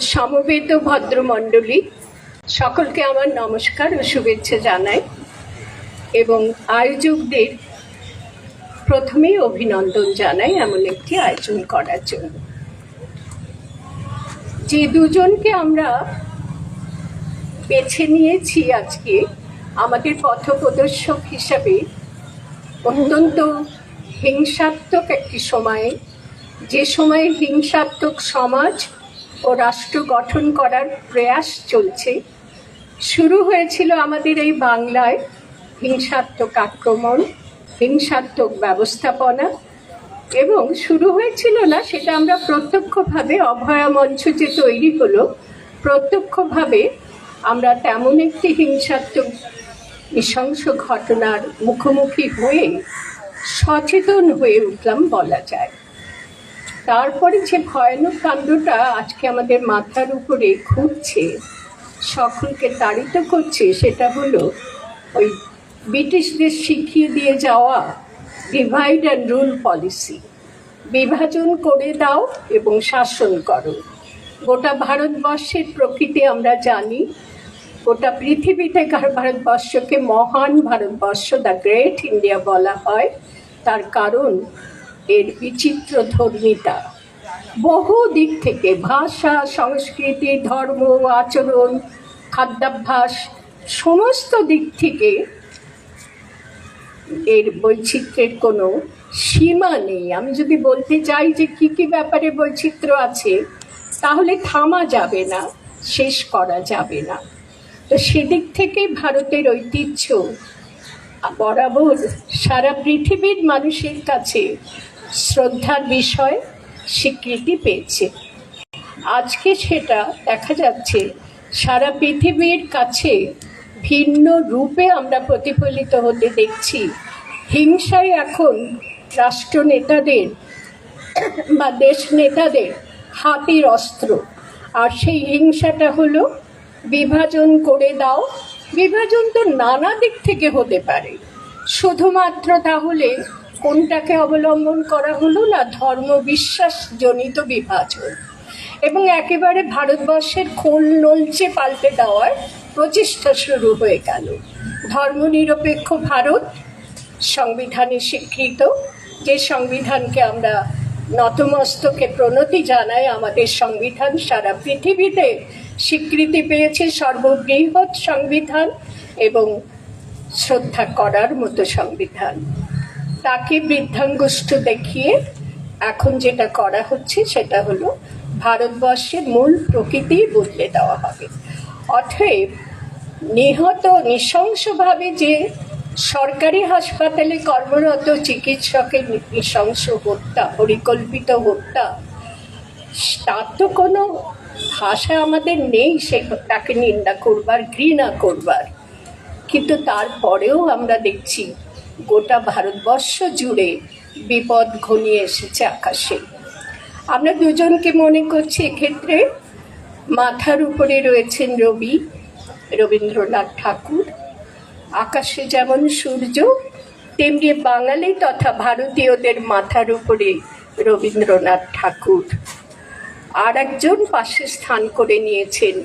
সমবেত ভদ্রমণ্ডলী, সকলকে আমার নমস্কার ও শুভেচ্ছা জানাই এবং আয়োজকদের প্রথমেই অভিনন্দন জানাই এমন একটি আয়োজন করার জন্য। যে দুজনকে আমরা বেছে নিয়েছি আজকে, আমাদের পথপ্রদর্শক হিসাবে অত্যন্ত হিংসাত্মক একটি সময়ে, যে সময়ে হিংসাত্মক সমাজ ও রাষ্ট্র গঠন করার প্রয়াস চলছে। শুরু হয়েছিল আমাদের এই বাংলায় হিংসাত্মক আক্রমণ, হিংসাত্মক ব্যবস্থাপনা এবং শুরু হয়েছিল না, সেটা আমরা প্রত্যক্ষভাবে অভয়া মঞ্চ যে তৈরি হলো, প্রত্যক্ষভাবে আমরা তেমন একটি হিংসাত্মক নৃশংস ঘটনার মুখোমুখি হয়ে সচেতন হয়ে উঠলাম বলা যায়। তারপরে যে ভয়ানক কাণ্ডটা আজকে আমাদের মাথার উপরে ঘুরছে সকলকে তাড়িত করছে, সেটা হলো ওই ব্রিটিশদের শিখিয়ে দিয়ে যাওয়া ডিভাইড অ্যান্ড রুল পলিসি বিভাজন করে দাও এবং শাসন করো। গোটা ভারতবর্ষের প্রকৃতি আমরা জানি। গোটা পৃথিবীতে ভারতবর্ষকে মহান ভারতবর্ষ দ্য গ্রেট ইন্ডিয়া বলা হয়। তার কারণ এর বিচিত্র ধর্মিতা। বহু দিক থেকে ভাষা, সংস্কৃতি, ধর্ম, আচরণ, খাদ্যাভ্যাস সমস্ত দিক থেকে এর বৈচিত্র্যের কোনো সীমা নেই। আমি যদি বলতে চাই যে কি কি ব্যাপারে বৈচিত্র্য আছে, তাহলে থামা যাবে না, শেষ করা যাবে না। তো সেদিক থেকে ভারতের ঐতিহ্য বরাবর সারা পৃথিবীর মানুষের কাছে শ্রদ্ধার বিষয় স্বীকৃতি পেয়েছে। আজকে সেটা দেখা যাচ্ছে, সারা পৃথিবীর কাছে ভিন্ন রূপে আমরা প্রতিফলিত হতে দেখছি। হিংসায় এখন রাষ্ট্র নেতাদের বা দেশ নেতাদের হাতির অস্ত্র। আর সেই হিংসাটা হলো বিভাজন করে দাও। বিভাজন তো নানা দিক থেকে হতে পারে। শুধুমাত্র তাহলে কোনটাকে অবলম্বন করা হলো না? ধর্ম বিশ্বাস জনিত বিভাজন। এবং একেবারে ভারতবর্ষের খোল নলচে পাল্টে দেওয়ার প্রচেষ্টা শুরু হয়ে গেল। ধর্মনিরপেক্ষ ভারত সংবিধানে স্বীকৃত। যে সংবিধানকে আমরা নতমস্তকে প্রণতি জানাই, আমাদের সংবিধান সারা পৃথিবীতে স্বীকৃতি পেয়েছে সর্ববৃহৎ সংবিধান এবং শ্রদ্ধা করার মতো সংবিধান। তাকে বৃদ্ধাঙ্গুষ্ঠ দেখিয়ে এখন যেটা করা হচ্ছে সেটা হলো ভারতবর্ষের মূল প্রকৃতি বদলে দেওয়া হবে। অতএব নিহত নৃশংসভাবে যে সরকারি হাসপাতালে কর্মরত চিকিৎসকের নৃশংস হত্যা, পরিকল্পিত হত্যা, তার তো কোনো ভাষা আমাদের নেই সে তাকে নিন্দা করবার, ঘৃণা করবার। কিন্তু তারপরেও আমরা দেখছি গোটা ভারতবর্ষ জুড়ে বিপদ ঘনিয়ে এসেছে আকাশে। আমরা দুজনকে মনে করছি এক্ষেত্রে মাথার উপরে রয়েছেন রবি, রবীন্দ্রনাথ ঠাকুর। আকাশে যেমন সূর্য, তেমনি বাঙালি তথা ভারতীয়দের মাথার উপরে রবীন্দ্রনাথ ঠাকুর। আর একজন পাশে স্থান করে নিয়েছেন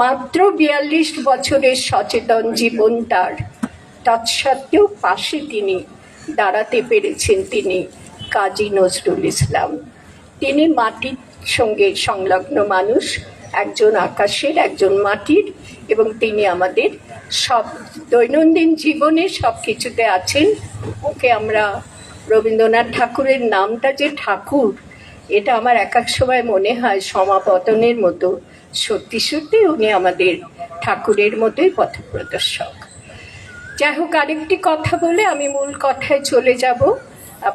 মাত্র বিয়াল্লিশ বছরের সচেতন জীবন তার। তৎসত্ত্বেও পাশে তিনি দাঁড়াতে পেরেছেন তিনি, কাজী নজরুল ইসলাম। তিনি মাটির সঙ্গে সংলগ্ন মানুষ, একজন আকাশের, একজন মাটির, এবং তিনি আমাদের সব দৈনন্দিন জীবনে সব কিছুতে আছেন। ওকে আমরা রবীন্দ্রনাথ ঠাকুরের নামটা যে ঠাকুর, এটা আমার এক এক সময় মনে হয় সমাপতনের মতো। সত্যি সত্যি উনি আমাদের ঠাকুরের মতোই পথপ্রদর্শক। যাই হোক আরেকটি কথা বলে আমি মূল কথায় চলে যাব।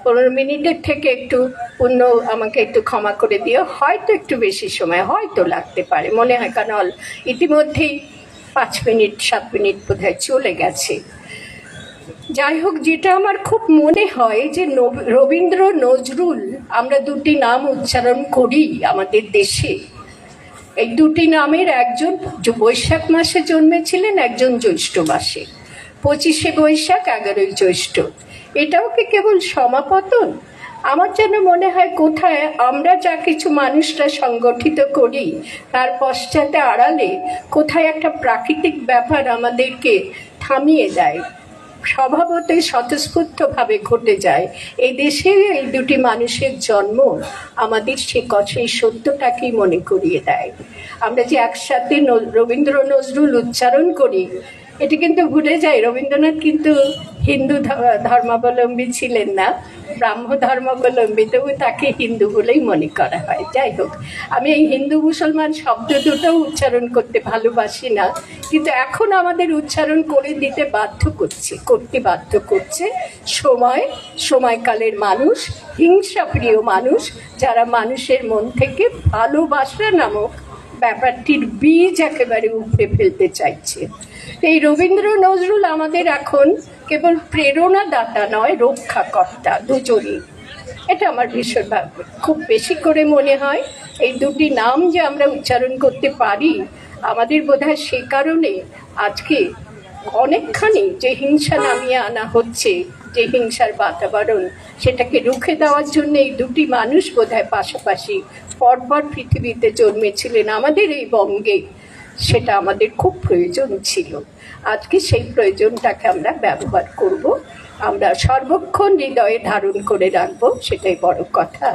পনেরো মিনিটের থেকে একটু অন্য আমাকে একটু ক্ষমা করে দিও। হয়তো একটু বেশি সময়, হয়তো লাগতে পারে। মনে হয় কারণ ইতিমধ্যেই পাঁচ মিনিট, সাত মিনিট বোধহয় চলে গেছে। যাই হোক যেটা আমার খুব মনে হয় যে রবীন্দ্র নজরুল, আমরা দুটি নাম উচ্চারণ করি আমাদের দেশে। এই দুটি নামের একজন বৈশাখ মাসে জন্মেছিলেন, একজন জ্যৈষ্ঠ মাসে। পঁচিশে বৈশাখ, এগারোই জ্যৈষ্ঠ। এটাও কি কেবল সমাপতন? আমার যেন মনে হয় কোথায় আমরা যা কিছু মানুষরা সংগঠিত করি, তার পশ্চাতে আড়ালে কোথায় একটা প্রাকৃতিক ব্যাপার আমাদেরকে থামিয়ে দেয় স্বভাবতই স্বতঃস্ফূর্তভাবে ঘটে যায়। এই দেশে এই দুটি মানুষের জন্ম আমাদের সে সেই সত্যটাকেই মনে করিয়ে দেয়। আমরা যে একসাথে রবীন্দ্র নজরুল উচ্চারণ করি এটি কিন্তু ভুলে যায়। রবীন্দ্রনাথ কিন্তু হিন্দু ধর্মাবলম্বী ছিলেন না, ব্রাহ্ম ধর্মাবলম্বী, তবু তাকে হিন্দু বলেই মনে করা হয়। যাই হোক, আমি এই হিন্দু মুসলমান শব্দ দুটোও উচ্চারণ করতে ভালোবাসি না, কিন্তু এখন আমাদের উচ্চারণ করে দিতে বাধ্য করছে, করতে বাধ্য করছে সময়, সময়কালের মানুষ, হিংসাপ্রিয় মানুষ, যারা মানুষের মন থেকে ভালোবাসা নামক ব্যাপারটির বীজ একেবারে উপড়ে ফেলতে চাইছে। এই রবীন্দ্র নজরুল আমাদের এখন কেবল প্রেরণাদাতা নয়, রক্ষাকর্তা দুজনই। এটা আমার ভীষণ খুব বেশি করে মনে হয় এই দুটি নাম যে আমরা উচ্চারণ করতে পারি, আমাদের বোধহয় সে কারণে আজকে অনেকখানি যে হিংসা নামিয়ে আনা হচ্ছে যে হিংসার বাতাবরণ সেটাকে রুখে দেওয়ার জন্য এই দুটি মানুষ বোধহয় পাশাপাশি পরপর পৃথিবীতে জন্মেছিলেন আমাদের এই বঙ্গে। সেটা আমাদের খুব প্রয়োজন ছিল। আজকে সেই প্রয়োজনটাকে আমরা ব্যবহার করব। আমরা সর্বক্ষণ হৃদয়ে ধারণ করে রাখব, সেটাই বড় কথা।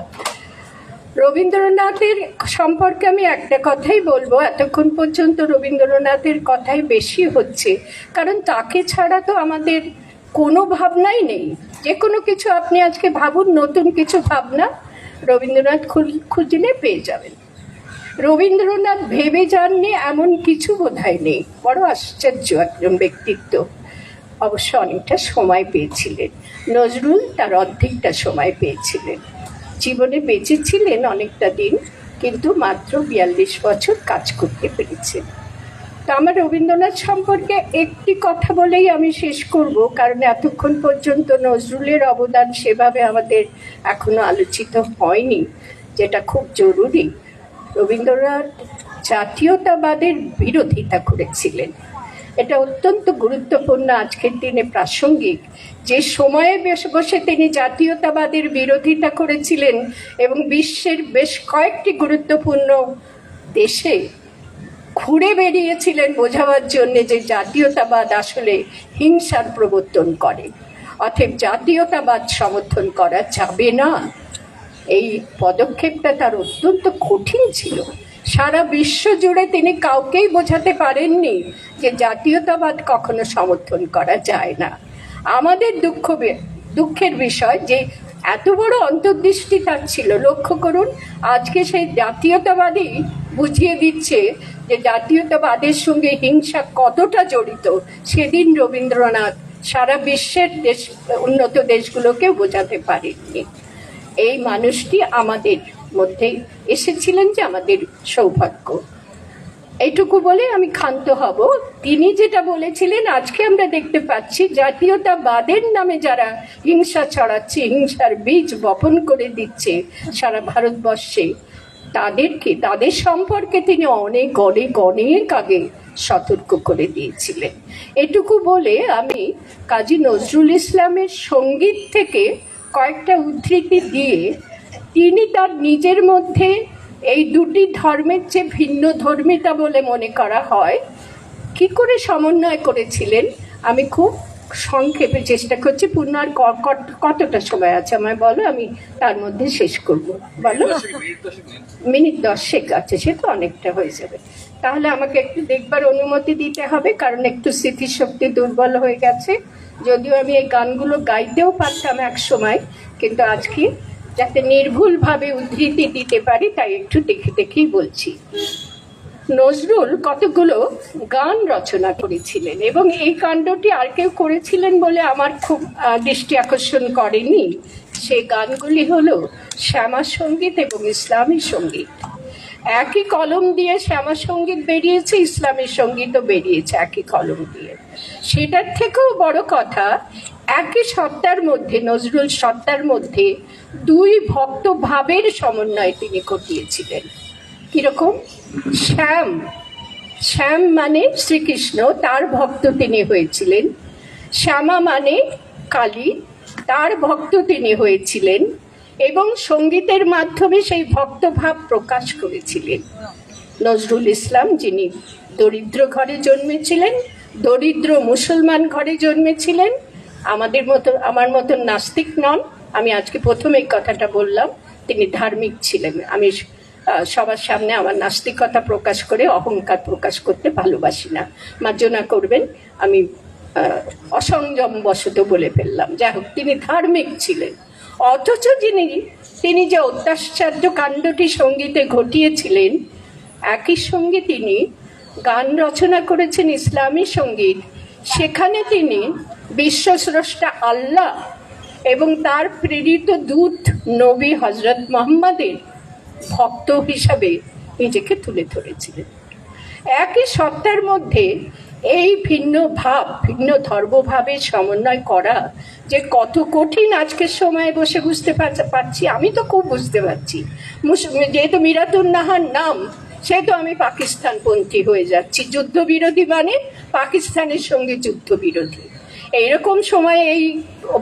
রবীন্দ্রনাথের সম্পর্কে আমি একটা কথাই বলব। এতক্ষণ পর্যন্ত রবীন্দ্রনাথের কথাই বেশি হচ্ছে। কারণ তাকে ছাড়া তো আমাদের কোনো ভাবনাই নেই। যে কোনো কিছু আপনি আজকে ভাবুন, নতুন কিছু ভাবনা রবীন্দ্রনাথ খুঁজলে পেয়ে যাবেন। রবীন্দ্রনাথ ভেবে যাননি এমন কিছু বোধহয় নেই। বড় আশ্চর্য একজন ব্যক্তিত্ব। অবশ্য অনেকটা সময় পেয়েছিলেন। নজরুল তার অর্ধেকটা সময় পেয়েছিলেন। জীবনে বেঁচে ছিলেন অনেকটা দিন, কিন্তু মাত্র বিয়াল্লিশ বছর কাজ করতে পেরেছেন। তো আমার রবীন্দ্রনাথ সম্পর্কে একটি কথা বলেই আমি শেষ করব, কারণ এতক্ষণ পর্যন্ত নজরুলের অবদান সেভাবে আমাদের এখনও আলোচিত হয়নি, যেটা খুব জরুরি। রবীন্দ্রনাথ জাতীয়তাবাদের বিরোধিতা করেছিলেন। এটা অত্যন্ত গুরুত্বপূর্ণ আজকের দিনে প্রাসঙ্গিক। যে সময়ে বেশ বসে তিনি জাতীয়তাবাদের বিরোধিতা করেছিলেন এবং বিশ্বের বেশ কয়েকটি গুরুত্বপূর্ণ দেশে ঘুরে বেরিয়েছিলেন বোঝাবার জন্য যে জাতীয়তাবাদ আসলে হিংসার প্রবর্তন করে। অতএব জাতীয়তাবাদ সমর্থন করা যাবে না। এই পদক্ষেপটা তার অত্যন্ত কঠিন ছিল। সারা বিশ্ব জুড়ে তিনি কাউকেই বোঝাতে পারেননি যে জাতীয়তাবাদ কখনো সমর্থন করা যায় না। আমাদের দুঃখ দুঃখের বিষয় যে এত বড় অন্তর্দৃষ্টি তার ছিল। লক্ষ্য করুন, আজকে সেই জাতীয়তাবাদী বুঝিয়ে দিচ্ছে যে জাতীয়তাবাদের সঙ্গে হিংসা কতটা জড়িত। সেদিন রবীন্দ্রনাথ সারা বিশ্বের দেশ, উন্নত দেশগুলোকে বোঝাতে পারেননি। এই মানুষটি আমাদের মধ্যে এসেছিলেন যে আমাদের সৌভাগ্য। এইটুকু বলে আমি ক্ষান্ত হব। তিনি যেটা বলেছিলেন, আজকে আমরা দেখতে পাচ্ছি, জাতীয়তাবাদের নামে যারা হিংসা ছড়াচ্ছে, হিংসার বীজ বপন করে দিচ্ছে সারা ভারতবর্ষে তাদেরকে তাদের সম্পর্কে তিনি অনেক অনেক অনেক আগে সতর্ক করে দিয়েছিলেন। এটুকু বলে আমি কাজী নজরুল ইসলামের সংগীত থেকে কয়েকটা উদ্ধৃতি দিয়ে, তিনি তার নিজের মধ্যে এই দুটি ধর্মের যে ভিন্ন ধর্মিতা বলে মনে করা হয়। কি করে সমন্বয় করেছিলেন? আমি খুব সংক্ষেপে চেষ্টা করছি। পূর্ণ আর কতটা সময় আছে আমায় বলো? আমি তার মধ্যে শেষ করব। বলো? মিনিট দশেক আছে, সে তো অনেকটা হয়ে যাবে। তাহলে আমাকে একটু দেখবার অনুমতি দিতে হবে, কারণ একটু স্মৃতিশক্তি দুর্বল হয়ে গেছে। যদিও আমি এই গানগুলো গাইতেও পারতাম এক সময়, কিন্তু আজকে যাতে নির্ভুলভাবে উদ্ধৃতি দিতে পারি, তাই একটু দেখে দেখেই বলছি। নজরুল কতগুলো গান রচনা করেছিলেন, এবং এই কাণ্ডটি আর কেউ করেছিলেন বলে আমার খুব দৃষ্টি আকর্ষণ করেনি। সে গানগুলি হলো শ্যামা সংগীত এবং ইসলামী সংগীত। একই কলম দিয়ে শ্যামা সংগীত বেরিয়েছে, ইসলামী সঙ্গীতও বেরিয়েছে একই কলম দিয়ে। সেটার থেকেও বড় কথা একই সত্তার মধ্যে, নজরুল সত্তার মধ্যে দুই ভক্ত ভাবের সমন্বয় তিনি ঘটিয়েছিলেন। কীরকম? শ্যাম। শ্যাম মানে শ্রীকৃষ্ণ, তার ভক্ত তিনি হয়েছিলেন। শ্যামা মানে কালী, তার ভক্ত তিনি হয়েছিলেন এবং সঙ্গীতের মাধ্যমে সেই ভক্তভাব প্রকাশ করেছিলেন। নজরুল ইসলাম, যিনি দরিদ্র ঘরে জন্মেছিলেন, দরিদ্র মুসলমান ঘরে জন্মেছিলেন আমাদের মতো আমার মতন নাস্তিক নন। আমি আজকে প্রথম এই কথাটা বললাম। তিনি ধার্মিক ছিলেন। আমি সবার সামনে আমার নাস্তিকতা প্রকাশ করে, অহংকার প্রকাশ করতে ভালোবাসি না। মার্জনা করবেন, আমি অসংযম বশত বলে ফেললাম। যাই হোক, তিনি ধার্মিক ছিলেন। অথচ যিনি, তিনি যে অত্যাশ্চর্য কাণ্ডটি সঙ্গীতে ঘটিয়েছিলেন, একই সঙ্গে তিনি গান রচনা করেছেন ইসলামী সংগীত। সেখানে তিনি বিশ্বস্রষ্টা আল্লাহ এবং তার প্রেরিত দূত নবী হজরত মোহাম্মদের ভক্ত হিসাবে নিজেকে তুলে ধরেছিলেন। একই সত্তার মধ্যে এই ভিন্ন ভাব, ভিন্ন ধর্মভাবের সমন্বয় করা যে কত কঠিন আজকের সময়ে বসে বুঝতে পারছ- আমি তো খুব বুঝতে পারছি। যেহেতু মিরাতুন নাহার নাম, সেহেতু আমি পাকিস্তানপন্থী হয়ে যাচ্ছি। যুদ্ধবিরোধী মানে পাকিস্তানের সঙ্গে যুদ্ধবিরোধী। এইরকম সময়ে এই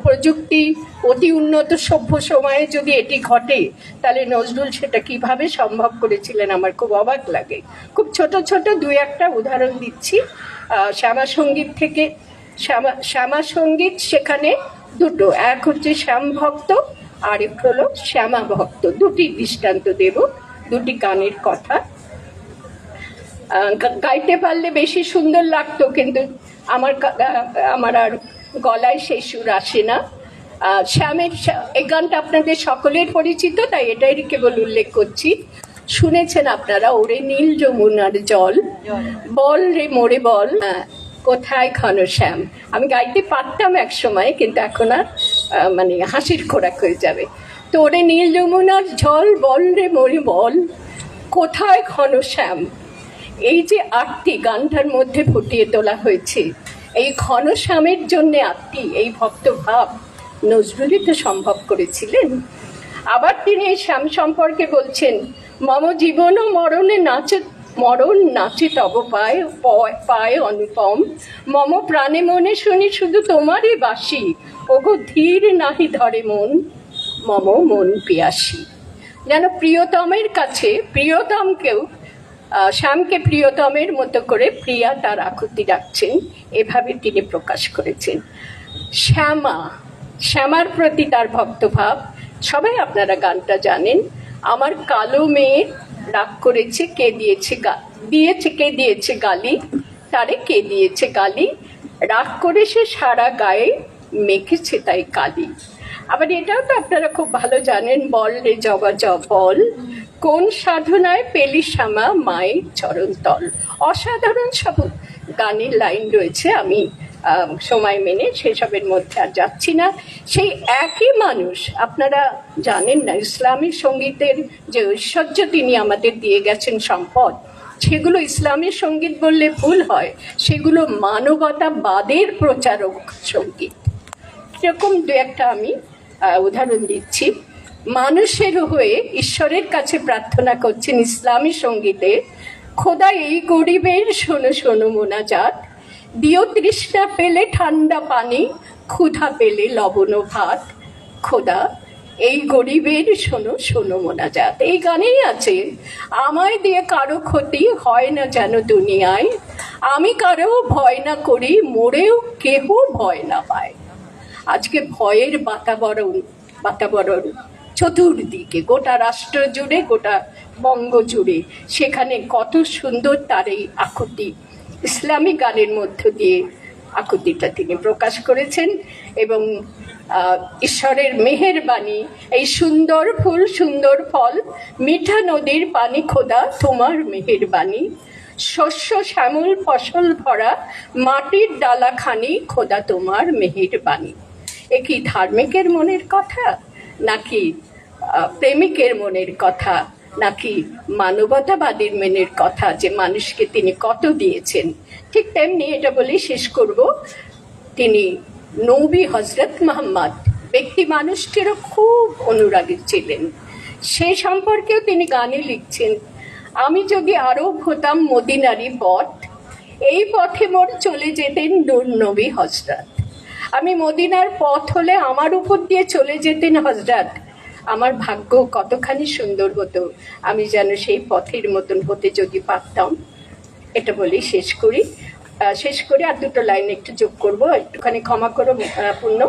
প্রযুক্তি অতি উন্নত সভ্য সময়ে যদি এটি ঘটে, তাহলে নজরুল সেটা কীভাবে সম্ভব করেছিলেন আমার খুব অবাক লাগে। খুব ছোট ছোট দুই একটা উদাহরণ দিচ্ছি। শ্যামা সংগীত থেকে, শ্যামা শ্যামা সংগীত সেখানে দুটো, এক হচ্ছে শ্যাম ভক্ত আরেক হলো শ্যামা ভক্ত। দুটি দৃষ্টান্ত দেব, দুটি গানের কথা। গাইতে পারলে বেশি সুন্দর লাগতো কিন্তু আমার আমার আর গলায় সেই সুর আসে না। শ্যামের এই গানটা আপনাদের সকলের পরিচিত তাই এটাই কেবল উল্লেখ করছি। শুনেছেন আপনারা ওরে নীল যমুনার জল। বল রে মোরে বল কোথায় ঘনশ্যাম আমি গাইতে পারতাম এক সময় কিন্তু এখন আর মানে হাসির খোরাক হয়ে যাবে। তো ওরে নীল যমুনার জল বল রে মোরে বল কোথায় ঘনশ্যাম এই যে আটটি গানটার মধ্যে ফুটিয়ে তোলা হয়েছে, এই ঘনশ্যামের জন্য আটটি এই ভক্তভাব নজরুলই তো সম্ভব করেছিলেন? আবার তিনি এই শ্যাম সম্পর্কে বলছেন, মম জীবন ও মরণে নাচে মরণ নাচে তব পায় পায় অনুপম। মম প্রাণে মনে শুনি শুধু তোমারই বাসি। ওগো ধীর নাহি ধরে মন, মম মন পিয়াসী। যেন প্রিয়তমের কাছে প্রিয়তমকেও শ্যামকে প্রিয়তমের মতো করে প্রিয়া তার আকুতি রাখছেন এভাবে তিনি প্রকাশ করেছেন। শ্যামা, শ্যামার প্রতি তার ভক্তভাব। সবাই আপনারা গানটা জানেন। আমার কালো মেয়ে রাগ করেছে, কে দিয়েছে দিয়েছে, কে দিয়েছে গালি? তারে কে দিয়েছে গালি? রাগ করে সে সারা গায়ে মেখেছে তাই কালি। আবার এটাও তো আপনারা খুব ভালো জানেন, বল রে জবা জব বল কোন সাধনায় পেলি শ্যামা মায়ের চরণ তল? অসাধারণ সব গানের লাইন রয়েছে, আমি সময় মেনে সেসবের মধ্যে আর যাচ্ছি না। সেই একই মানুষ, আপনারা জানেন না, ইসলামী সঙ্গীতের যে ঐশ্বর্য তিনি আমাদের দিয়ে গেছেন সম্পদ, সেগুলো ইসলামী সংগীত বললে ভুল হয়। সেগুলো মানবতাবাদের প্রচারক সংগীত। এরকম দু একটা আমি উদাহরণ দিচ্ছি। মানুষের হয়ে ঈশ্বরের কাছে প্রার্থনা করছেন ইসলামী সঙ্গীতে খোদা এই গরিবের শোনো শোনো মোনাজাত। দিও তৃষ্ণা পেলে ঠান্ডা পানি, ক্ষুধা পেলে লবণ ভাত। খোদা, এই গরিবের শোনো শোনো মোনাজাত। এই গানেই আছে, আমায় দিয়ে কারও ক্ষতি হয় না যেন দুনিয়ায়। আমি কারও ভয় না করি, মোরেও কেহ ভয় না পায়। আজকে ভয়ের বাতাবরণ বাতাবরণ। চতুর্দিকে গোটা রাষ্ট্র জুড়ে, গোটা বঙ্গ জুড়ে সেখানে কত সুন্দর তার এই আকুতি, ইসলামী গানের মধ্য দিয়ে আকুতিটা তিনি প্রকাশ করেছেন এবং ঈশ্বরের মেহেরবাণী, এই সুন্দর ফুল, সুন্দর ফল, মিঠা নদীর পানি খোদা, তোমার মেহেরবাণী। শস্য, শ্যামল, ফসল ভরা মাটির ডালাখানি খোদা, তোমার মেহেরবাণী। এ কি ধার্মিকের মনের কথা? নাকি প্রেমিকের মনের কথা? নাকি মানবতাবাদীর মনের কথা যে মানুষকে তিনি কত দিয়েছেন? ঠিক তেমনি এটা বলেই শেষ করব। তিনি নবী হজরত মোহাম্মদ, ব্যক্তি মানুষটিরও খুব অনুরাগী ছিলেন। সে সম্পর্কেও তিনি গানে লিখছেন, আমি যদি আরও হতাম মদিনারি পথ, এই পথে মোর চলে যেতেন নূর নবী হজরত আমি মদিনার পথ হলে আমার উপর দিয়ে চলে যেতেন হজরত আমার ভাগ্য কতখানি সুন্দর হতো, আমি যেন সেই পথের মতন হতে যদি পারতাম। এটা বলেই শেষ করি। শেষ করে আর দুটো লাইন একটু যোগ করব, একটুখানি ক্ষমা করো, পূর্ণ।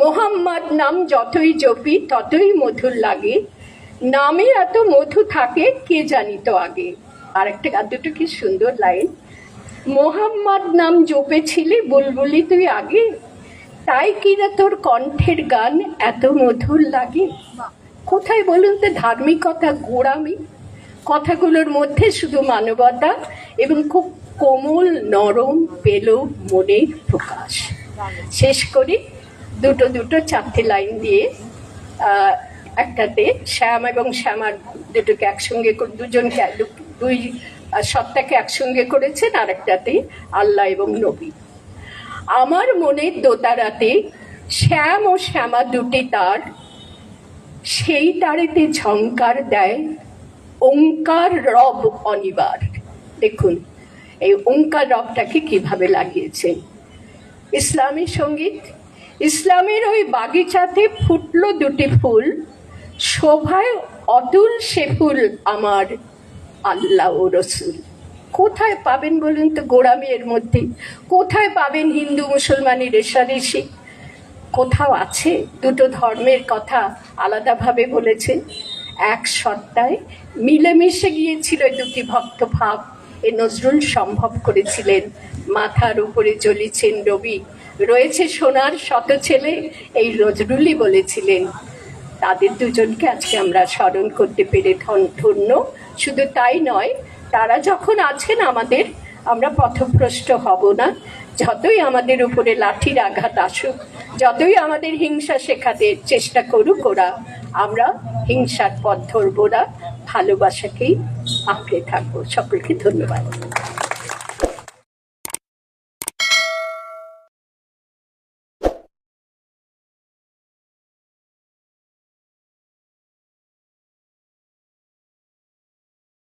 মোহাম্মদ নাম যতই জপি, ততই মধুর লাগে। নামে এত মধু থাকে, কে জানিত আগে? আর একটা, আর দুটো কি সুন্দর লাইন। মোহাম্মদ নাম জপেছিলি, বুলবুলি তুই আগে? তাই কিনা তোর কণ্ঠের গান এত মধুর লাগে? কোথায় বলুন তো ধার্মিকতা, গোড়ামি? কথাগুলোর মধ্যে শুধু মানবতা এবং খুব কোমল, নরম, পেল মনের প্রকাশ। শেষ করি, দুটো দুটো চারটে লাইন দিয়ে একটাতে শ্যাম এবং শ্যামার দুটোকে একসঙ্গে দুজনকে, দুই সত্তাকে একসঙ্গে করেছেন আর একটাতে আল্লাহ এবং নবী। আমার মনের দোতারাতে শ্যাম ও শ্যামা দুটি তার, সেই তারেতে ঝংকার দেয় ওঙ্কার রব অনিবার। দেখুন, এই ওঙ্কার রবটাকে কীভাবে লাগিয়েছেন ইসলামী সংগীত, ইসলামের ওই বাগিচাতে ফুটলো দুটি ফুল, শোভায় অতুল সে ফুল আমার আল্লাহ ও রসুল। কোথায় পাবেন বলুন তো গোড়ামি মধ্যে? কোথায় পাবেন হিন্দু মুসলমানের রেশারেশি কোথাও আছে? দুটো ধর্মের কথা আলাদাভাবে বলেছে। এক সত্তায় মিলেমিশে গিয়েছিল দুটি ভক্ত ভাব এ নজরুল সম্ভব করেছিলেন। মাথার উপরে জ্বলিছেন রবি। রয়েছে সোনার শত ছেলে, এই নজরুলই বলেছিলেন। তাদের দুজনকে আজকে আমরা স্মরণ করতে পেরে ধন- ধন্য। শুধু তাই নয় তারা যখন আছেন আমাদের, আমরা পথভ্রষ্ট হব না। যতই আমাদের উপরে লাঠির আঘাত আসুক, যতই আমাদের হিংসা শেখাতে চেষ্টা করুক ওরা, আমরা হিংসার পথ ধরবো না। ভালোবাসাকেই আঁকড়ে থাকব। সকলকে ধন্যবাদ।